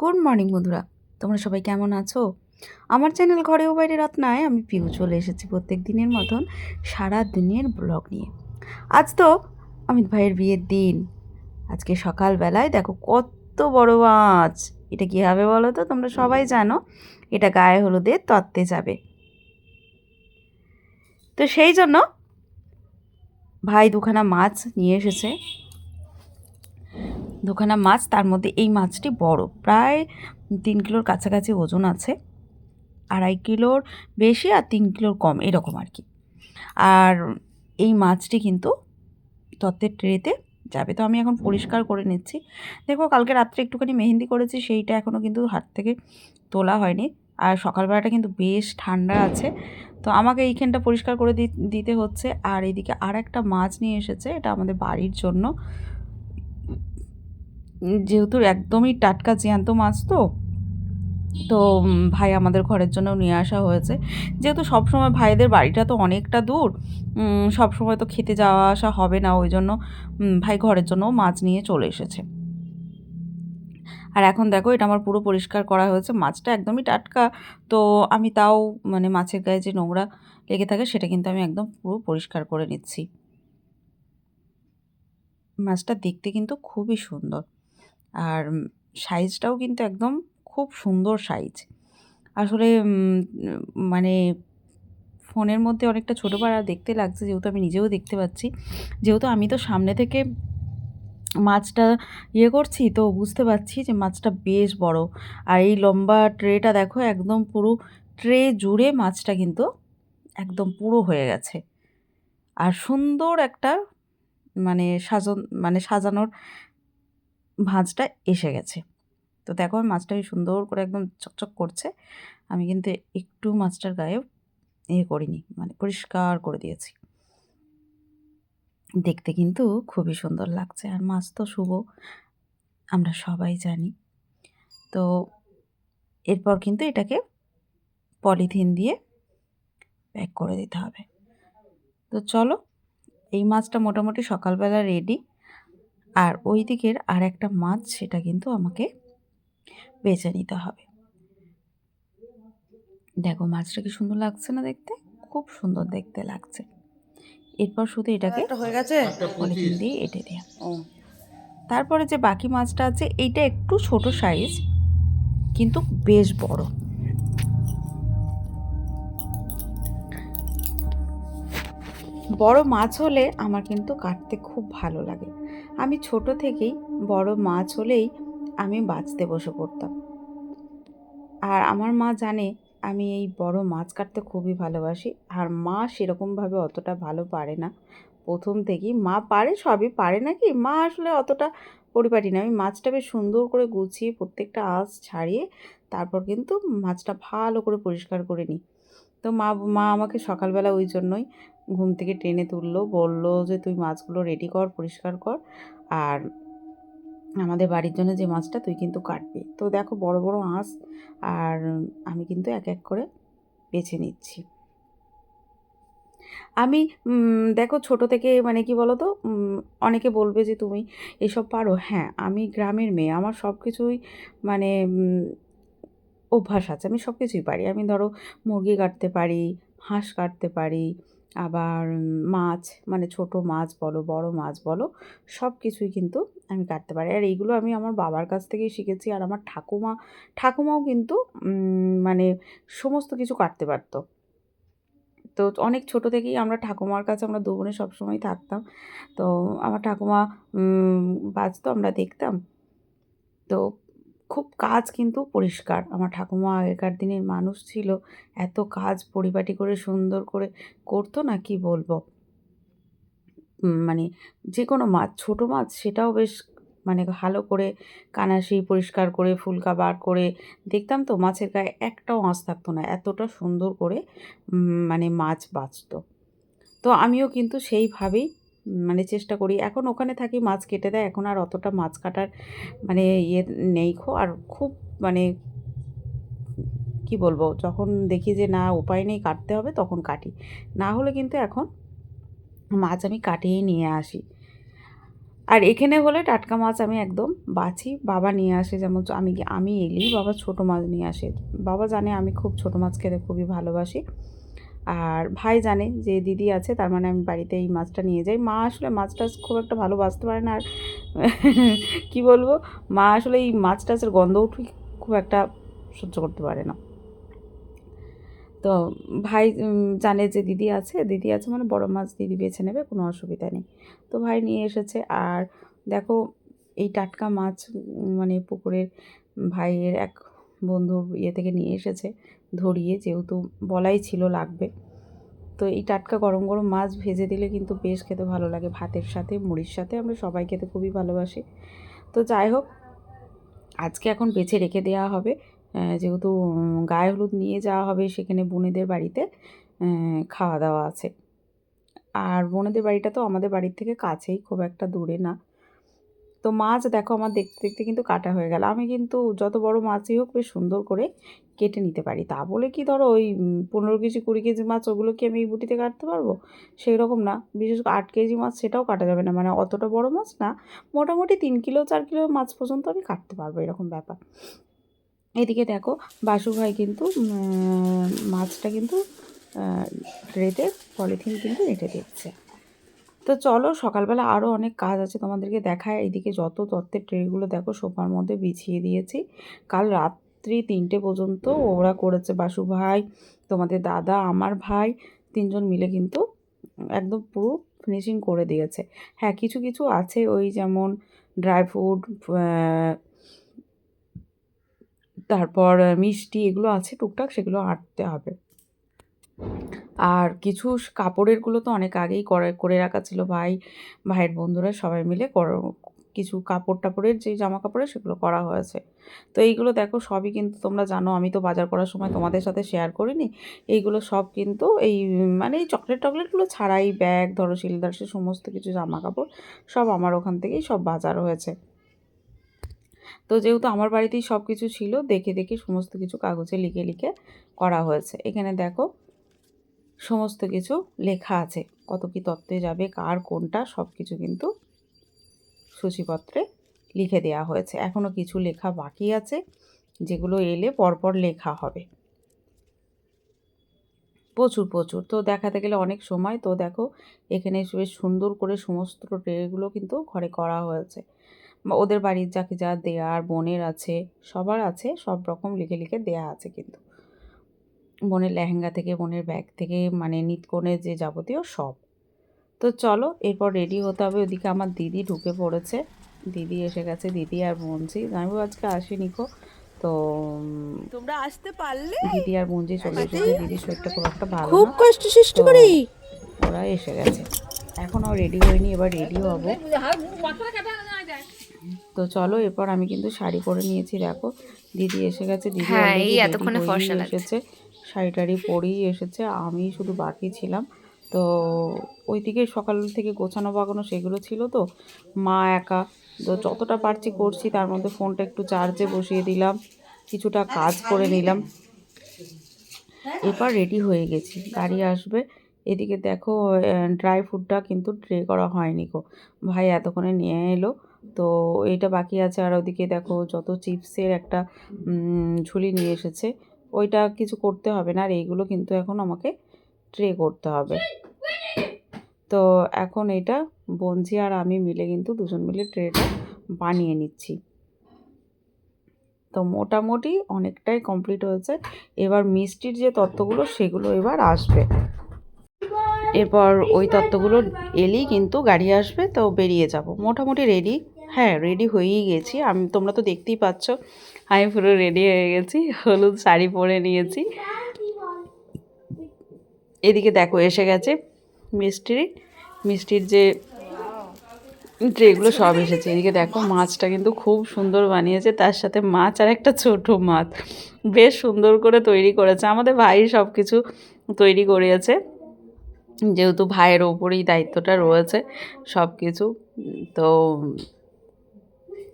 Good morning বন্ধুরা। তোমরা সবাই কেমন আছো? আমার চ্যানেল ঘরেও বাইরে রাত নয় আমি পিউ চলে এসেছি প্রত্যেক দিনের মতন সারা দিনের ব্লগ নিয়ে। আজ তো অমিত ভাইয়ের বিয়ের দিন। আজকে সকালবেলায় দেখো কত বড় মাছ এটা কী হবে বলো তো? তোমরা সবাই জানো, এটা গায়ে হলুদে তত্ত্বে যাবে। তো সেই জন্য ভাই দুখানা মাছ নিয়ে এসেছে। দুখানা মাছ, তার মধ্যে এই মাছটি বড়, প্রায় তিন কিলোর কাছাকাছি ওজন আছে, আড়াই কিলোর বেশি আর তিন কিলোর কম, এরকম আর কি। আর এই মাছটি কিন্তু তত্ত্বের ট্রেতে যাবে। তো আমি এখন পরিষ্কার করে নিচ্ছি। দেখো, কালকে রাত্রে একটুখানি মেহেন্দি করেছি, সেইটা এখনও কিন্তু হাত থেকে তোলা হয়নি। আর সকালবেলাটা কিন্তু বেশ ঠান্ডা আছে। তো আমাকে এইখানটা পরিষ্কার করে দিতে হচ্ছে। আর এদিকে আর একটা মাছ নিয়ে এসেছে, এটা আমাদের বাড়ির জন্য। যেহেতু একদমই টাটকা জ্যান্ত মাছ তো তো ভাই আমাদের ঘরের জন্যও নিয়ে আসা হয়েছে। যেহেতু সবসময় ভাইদের বাড়িটা তো অনেকটা দূর সব সময় তো খেতে যাওয়া আসা হবে না, ওই জন্য ভাই ঘরের জন্যও মাছ নিয়ে চলে এসেছে। আর এখন দেখো, এটা আমার পুরো পরিষ্কার করা হয়েছে, মাছটা একদমই টাটকা। তো আমি তাও মানে মাছের গায়ে যে নোংরা লেগে থাকে, সেটা কিন্তু আমি একদম পুরো পরিষ্কার করে নিচ্ছি। মাছটা দেখতে কিন্তু খুবই সুন্দর। আর সাইজটাও কিন্তু একদম খুব সুন্দর সাইজ। আসলে মানে ফোনের মধ্যে অনেকটা ছোটো পাড়া দেখতে লাগছে, যেহেতু আমি নিজেও দেখতে পাচ্ছি। যেহেতু আমি তো সামনে থেকে মাছটা ইয়ে করছি, তো বুঝতে পারছি যে মাছটা বেশ বড়। আর এই লম্বা ট্রেটা দেখো, একদম পুরো ট্রে জুড়ে মাছটা কিন্তু একদম পুরো হয়ে গেছে। আর সুন্দর একটা মানে সাজন মানে সাজানোর ভাঁজটা এসে গেছে। তো দেখো আমি মাছটাকে সুন্দর করে একদম চকচক করছে। আমি কিন্তু একটু মাছটার গায়ে ইয়ে করিনি মানে পরিষ্কার করে দিয়েছি। দেখতে কিন্তু খুবই সুন্দর লাগছে আর মাছ তো শুভ, আমরা সবাই জানি। তো এরপর কিন্তু এটাকে পলিথিন দিয়ে প্যাক করে দিতে হবে। তো চলো, এই মাছটা মোটামুটি সকালবেলা রেডি আর ওই দিকের আর একটা মাছ সেটা কিন্তু আমাকে বেছে নিতে হবে। দেখো মাছটা কি সুন্দর লাগছে না দেখতে? খুব সুন্দর দেখতে লাগছে। এরপর শুধু এটাকে হয়ে গেছে? পলিথিন দিয়ে এঁটে দেওয়া তারপরে যে বাকি মাছটা আছে এইটা একটু ছোট সাইজ কিন্তু বেশ বড়। বড় মাছ হলে আমার কিন্তু কাটতে খুব ভালো লাগে। আমি ছোট থেকেই বড় মাছ হলেই আমি বাঁচতে বসে পড়তাম। আর আমার মা জানে আমি এই বড় মাছ কাটতে খুবই ভালোবাসি। আর মা সেরকমভাবে অতটা ভালো পারে না। প্রথম থেকেই মা পারে, সবই পারে নাকি? মা আসলে অতটা পরিপাটি না। আমি মাছটা বেশ সুন্দর করে গুছিয়ে প্রত্যেকটা আঁশ ছাড়িয়ে তারপর কিন্তু মাছটা ভালো করে পরিষ্কার করে নিই। তো মা মা আমাকে সকালবেলা ওই জন্যই ঘুম থেকে টেনে তুললো, বলল যে, তুই মাছগুলো রেডি কর, পরিষ্কার কর। আর আমাদের বাড়ির জন্য যে মাছটা, তুই কিন্তু কাটবি। তো দেখো, বড় বড় আঁশ আর আমি কিন্তু এক এক করে বেছে নিচ্ছি। আমি দেখো, ছোট থেকে মানে কি বলো তো অনেকে বলবে যে, তুমি এসব পারো? হ্যাঁ আমি গ্রামের মেয়ে, আমার সব কিছুই মানে অভ্যাস আছে, আমি সব কিছুই পারি। আমি ধরো, মুরগি কাটতে পারি, হাঁস কাটতে পারি আবার মাছ মানে ছোট মাছ বলো, বড় মাছ বলো সব কিছুই কিন্তু আমি কাটতে পারি। আর এইগুলো আমি আমার বাবার কাছ থেকেই শিখেছি আর আমার ঠাকুমা, ঠাকুমাও কিন্তু মানে সমস্ত কিছু কাটতে পারতো। তো অনেক ছোট থেকেই আমরা ঠাকুমার কাছে আমরা দু বোনে সবসময় থাকতাম। তো আমার ঠাকুমা বাঁচতো আমরা দেখতাম। তো খুব কাজ কিন্তু পরিষ্কার। আমার ঠাকুমা আগেকার দিনের মানুষ ছিল। এত কাজ পরিপাটি করে, সুন্দর করে করতো না, কি বলব? মানে যে কোনো মাছ, ছোটো মাছ সেটাও বেশ মানে ভালো করে কানাসি পরিষ্কার করে, ফুলকা বার করে দেখতাম তো মাছের গায়ে একটাও মাছ থাকতো না, এতটা সুন্দর করে মানে মাছ বাঁচত। তো আমিও কিন্তু সেইভাবেই মানে চেষ্টা করি। এখন ওখানে থাকি, মাছ কেটে দেয়। এখন আর অতটা মাছ কাটার মানে ইয়ে নেই খো। আর খুব মানে কি বলব, যখন দেখি যে না, উপায় নেই, কাটতে হবে, তখন কাটি। না হলে কিন্তু এখন মাছ আমি কাটিয়েই নিয়ে আসি। আর এখানে হলে টাটকা মাছ আমি একদম বাছি। বাবা নিয়ে আসে যেমন আমি আমি এলেই বাবা ছোট মাছ নিয়ে আসে। বাবা জানে আমি খুব ছোট মাছ খেতে খুবই ভালোবাসি। আর ভাই জানে যে দিদি আছে, তার মানে আমি বাড়িতে এই মাছটা নিয়ে যাই। মা আসলে মাছটা খুব একটা ভালো বাঁচতে পারে না, আর কি বলব? মা আসলে এই মাছ টাছের গন্ধ উঠে খুব একটা সহ্য করতে পারে না। তো ভাই জানে যে দিদি আছে দিদি আছে মানে বড় মাছ দিদি বেছে নেবে, কোনো অসুবিধা নেই। তো ভাই নিয়ে এসেছে, আর দেখো এই টাটকা মাছ মানে পুকুরের ভাইয়ের এক বন্ধুর ইয়ে থেকে নিয়ে এসেছে ধরিয়ে, যেহেতু বলাই ছিল লাগবে। তো এই টাটকা গরম গরম মাছ ভেজে দিলে কিন্তু বেশ খেতে ভালো লাগে। ভাতের সাথে, মুড়ির সাথে আমরা সবাই খেতে খুবই ভালোবাসি। তো যাই হোক, আজকে এখন বেছে রেখে দেওয়া হবে। যেহেতু গায়ে হলুদ নিয়ে যাওয়া হবে, সেখানে বোনেদের বাড়িতে খাওয়া দাওয়া আছে। আর বোনেদের বাড়িটা তো আমাদের বাড়ির থেকে কাছেই, খুব একটা দূরে না। তো মাছ দেখো আমার দেখতে দেখতে কিন্তু কাটা হয়ে গেল। আমি কিন্তু যত বড় মাছই হোক বেশ সুন্দর করে কেটে নিতে পারি। তা বলে কি ধরো ওই পনেরো কেজি, কুড়ি কেজি মাছ ওগুলো কি আমি এই বুটিতে কাটতে পারব? সেই রকম না। বিশেষ করে আট কেজি মাছ সেটাও কাটা যাবে না। মানে অতটা বড় মাছ না, মোটামুটি তিন কিলো, চার কিলো মাছ পর্যন্ত আমি কাটতে পারব এরকম ব্যাপার। এদিকে দেখো বাসু ভাই কিন্তু মাছটা কিন্তু ট্রেতে পলিথিন কিন্তু রেখে দিচ্ছে। তো চলো সকালবেলা আরও অনেক কাজ আছে তোমাদেরকে দেখায়। এইদিকে যত তত্ত্বের ট্রেগুলো দেখো সোফার মধ্যে বিছিয়ে দিয়েছি। কাল রাত্রি তিনটে পর্যন্ত ওরা করেছে বাসু ভাই, তোমাদের দাদা, আমার ভাই, তিনজন মিলে কিন্তু একদম পুরো ফিনিশিং করে দিয়েছে। হ্যাঁ কিছু কিছু আছে ওই যেমন ড্রাই ফ্রুট তারপর মিষ্টি এগুলো আছে টুকটাক, সেগুলো আঁটতে হবে। আর কিছু কাপড়েরগুলো তো অনেক আগেই করে করে রাখা ছিল ভাই, ভাইয়ের বন্ধুরা সবাই মিলে কিছু কাপড় টাপড়ের যে জামা কাপড়ের সেগুলো করা হয়েছে। তো এইগুলো দেখো সবই কিন্তু তোমরা জানো, আমি তো বাজার করার সময় তোমাদের সাথে শেয়ার করিনি। এইগুলো সব কিন্তু এই মানে এই চকলেট টকলেটগুলো ছাড়াই ব্যাগ ধরো শিলদার সে সমস্ত কিছু জামা কাপড় সব আমার ওখান থেকেই সব বাজার হয়েছে। তো যেহেতু আমার বাড়িতেই সব কিছু ছিল, দেখে দেখে সমস্ত কিছু কাগজে লিখে লিখে করা হয়েছে। এখানে দেখো সমস্ত কিছু লেখা আছে। কত কি তত্ত্বে যাবে, কার কোনটা সব কিছু কিন্তু সূচিপত্রে লিখে দেওয়া হয়েছে। এখনও কিছু লেখা বাকি আছে, যেগুলো এলে পরপর লেখা হবে। প্রচুর প্রচুর। তো দেখাতে গেলে অনেক সময়। তো দেখো, এখানে বেশ সুন্দর করে সমস্ত ট্রেগুলো কিন্তু ঘরে করা হয়েছে। ওদের বাড়ির যাকে যা দেয়ার বোনের আছে, সবার আছে, সব রকম লিখে লিখে দেয়া আছে কিন্তু। বোনের লেহেঙ্গা থেকে বোনের ব্যাগ থেকে মানে নিতকনের যে যাবতীয় সব। তো চলো এরপর রেডি হতে হবে। ওদিকে আমার দিদি ঢুকে পড়েছে। দিদি এসে গেছে দিদি আর মঞ্জি। জানব আজকে আসেনি কো। তো তোমরা আসতে পারলে? দিদি আর মঞ্জি চলে এসেছে। দিদির শরীরটা খুব একটা ভালো খুব কষ্ট সৃষ্টি করি। ওরা এসে গেছে। এখনও রেডি হয়নি এবার রেডি হব। তো চলো এরপর আমি কিন্তু শাড়ি পরে নিয়েছি দেখো। দিদি এসে গেছে দিদি হ্যাঁ, এই ready এতক্ষণে ফর্সা লাগছে। এসেছে। শাড়ি টাড়ি পরেই এসেছে, আমি শুধু বাকি ছিলাম। তো ওইদিকে সকাল থেকে গোছানো বাগানো সেগুলো ছিল তো, মা একা। তো যতটা পারছি করছি, তার মধ্যে ফোনটা একটু চার্জে বসিয়ে দিলাম, কিছুটা কাজ করে নিলাম। এবার রেডি হয়ে গেছি, গাড়ি আসবে। এদিকে দেখো ড্রাই ফ্রুটটা কিন্তু ট্রে করা হয়নি গো। ভাই এতক্ষণে নিয়ে এলো, তো এইটা বাকি আছে। আর ওদিকে দেখো, যত চিপসের একটা ঝুলি নিয়ে এসেছে। ওইটা কিছু করতে হবে না, আর এইগুলো কিন্তু এখন আমাকে ট্রে করতে হবে। তো এখন এটা বঞ্জি আর আমি মিলে কিন্তু দুজন মিলে ট্রেটা বানিয়ে নিচ্ছি। তো মোটামুটি অনেকটাই কমপ্লিট হয়েছে। এবার মিষ্টির যে তত্ত্বগুলো, সেগুলো এবার আসবে। এরপর ওই তত্ত্বগুলো এলেই কিন্তু গাড়ি আসবে, তো বেরিয়ে যাব। মোটামুটি রেডি হ্যাঁ রেডি হয়েই গেছি। আমি, তোমরা তো দেখতেই পাচ্ছ, আমি পুরো রেডি হয়ে গেছি, হলুদ শাড়ি পরে নিয়েছি। এদিকে দেখো, এসে গেছে মিষ্টির মিষ্টির যে ট্রেগুলো সব এসেছে। এদিকে দেখো, মাছটা কিন্তু খুব সুন্দর বানিয়েছে, তার সাথে মাছ আর একটা ছোট মাছ। বেশ সুন্দর করে তৈরি করেছে। আমাদের ভাই সব কিছু তৈরি করিয়েছে। যেহেতু ভাইয়ের ওপরেই দায়িত্বটা রয়েছে সব কিছু তো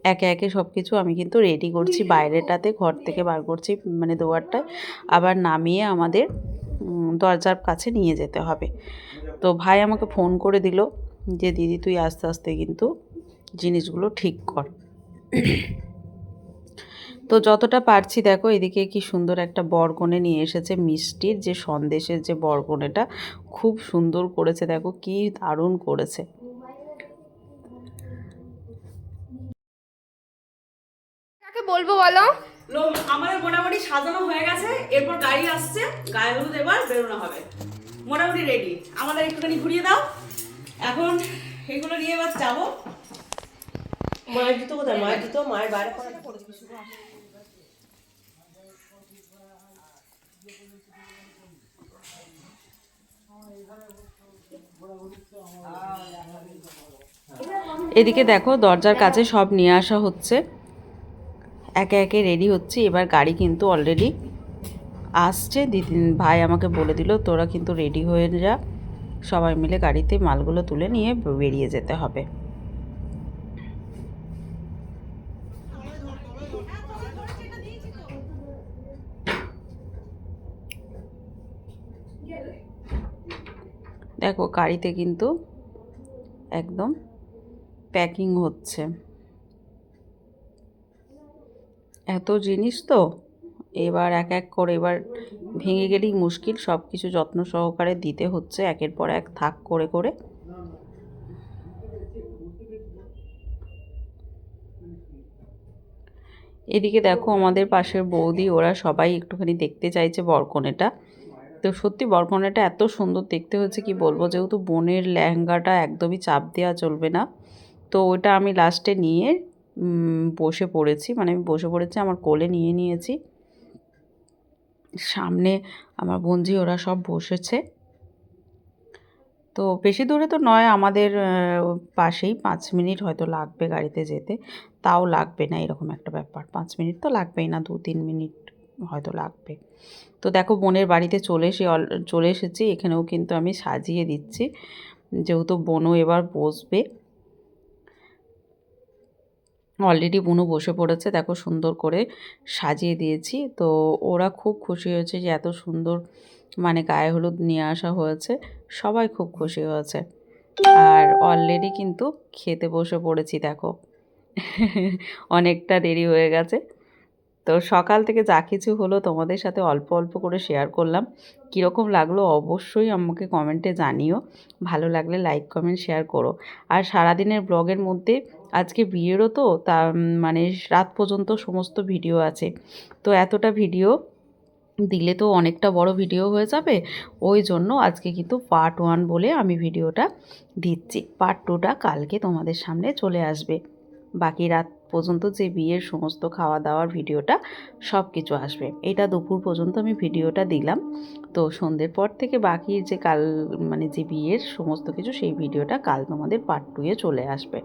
একে একে সব কিছু আমি কিন্তু রেডি করছি বাইরেটাতে, ঘর থেকে বার করছি মানে দুয়ারটায় আবার নামিয়ে আমাদের দরজার কাছে নিয়ে যেতে হবে। তো ভাই আমাকে ফোন করে দিল যে, দিদি, তুই আস্তে আস্তে কিন্তু জিনিসগুলো ঠিক কর। তো যতটা পারছি, দেখো, এদিকে কি সুন্দর একটা বরকনে নিয়ে এসেছে মিষ্টির যে সন্দেশের যে বরকনেটা, খুব সুন্দর করেছে, দেখো, কি দারুণ করেছে। কাকে বলব বলো? আমাদের মোটামুটি সাজানো হয়ে গেছে এরপর গাড়ি আসছে গায়ে হলুদ এবার বেরোনো হবে। মোটামুটি রেডি আমাদের একটুখানি ঘুরিয়ে দাও। এখন এগুলো নিয়ে এবার যাব। মায়ের জুতো কোথায়? মায়ের জুতো? মায়ের বাইরে এদিকে দেখো দরজার কাছে সব নিয়ে আসা হচ্ছে। একে একে রেডি হচ্ছি। এবার গাড়ি কিন্তু অলরেডি আসছে। দিদি ভাই আমাকে বলে দিল, তোরা কিন্তু রেডি হয়ে যা। সবাই মিলে গাড়িতে মালগুলো তুলে নিয়ে বেরিয়ে যেতে হবে। দেখো, গাড়িতে কিন্তু একদম প্যাকিং হচ্ছে। এত জিনিস তো? এবার এক এক করে এবার ভেঙে গেলেই মুশকিল সব কিছু যত্ন সহকারে দিতে হচ্ছে একের পর এক থাক করে করে। এদিকে দেখো আমাদের পাশের বৌদি, ওরা সবাই একটুখানি দেখতে চাইছে বরকনেটা। তো সত্যি বরকনেটা এত সুন্দর দেখতে হচ্ছে কি বলব? যেহেতু বোনের লেহেঙ্গাটা একদমই চাপ দেওয়া চলবে না। তো ওটা আমি লাস্টে নিয়ে বসে পড়েছি। মানে আমি বসে পড়েছি, আমার কোলে নিয়ে নিয়েছি। সামনে আমার বঞ্জি ওরা সব বসেছে। তো বেশি দূরে তো নয়, আমাদের পাশেই পাঁচ মিনিট হয়তো লাগবে গাড়িতে যেতে। তাও লাগবে না, এরকম একটা ব্যাপার। পাঁচ মিনিট তো লাগবেই না দু তিন মিনিট হয়তো লাগবে। তো দেখো, বোনের বাড়িতে চলে এসে চলে এসেছি। এখানেও কিন্তু আমি সাজিয়ে দিচ্ছি। যেহেতু বোনও এবার বসবে। অলরেডি বুনু বসে পড়েছে, দেখো সুন্দর করে সাজিয়ে দিয়েছি। তো ওরা খুব খুশি হয়েছে যে এত সুন্দর মানে গায়ে হলুদ নিয়ে আসা হয়েছে, সবাই খুব খুশি হয়েছে। আর অলরেডি কিন্তু খেতে বসে পড়েছি, দেখো। অনেকটা দেরি হয়ে গেছে। তো সকাল থেকে যা কিছু হলো তোমাদের সাথে অল্প অল্প করে শেয়ার করলাম। কীরকম লাগল অবশ্যই আমাকে কমেন্টে জানিও। ভালো লাগলে লাইক কমেন্ট শেয়ার করো। আর সারাদিনের ব্লগের মধ্যে আজকে বিয়েরও তো, তা মানে রাত পর্যন্ত সমস্ত ভিডিও আছে। তো এতটা ভিডিও দিলে তো অনেকটা বড় ভিডিও হয়ে যাবে। ওই জন্য আজকে কিন্তু পার্ট ওয়ান বলে আমি ভিডিওটা দিচ্ছি। পার্ট টুটা কালকে তোমাদের সামনে চলে আসবে। বাকি রাত পর্যন্ত যে বিয়ের সমস্ত খাওয়া দাওয়ার ভিডিওটা সব কিছু আসবে। এটা দুপুর পর্যন্ত আমি ভিডিওটা দিলাম। তো সন্ধ্যের পর থেকে বাকি যে কাল মানে যে বিয়ের সমস্ত কিছু, সেই ভিডিওটা কাল তোমাদের পার্ট টুয়ে চলে আসবে।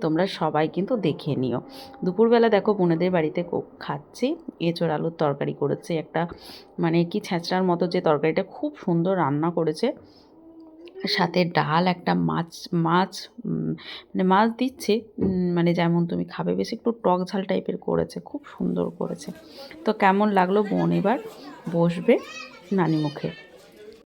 তোমরা সবাই কিন্তু দেখে নিও। দুপুরবেলা দেখো, বোনেদের বাড়িতে খাচ্ছি। এঁচোড় আলুর তরকারি করেছে একটা মানে কি ছ্যাঁচড়ার মতো যে তরকারিটা খুব সুন্দর রান্না করেছে। সাথে ডাল, একটা মাছ মাছ মানে মাছ দিচ্ছে মানে যেমন তুমি খাবে, বেশি একটু টক ঝাল টাইপের করেছে, খুব সুন্দর করেছে। তো কেমন লাগল বোন এবার? বসবে নানি মুখে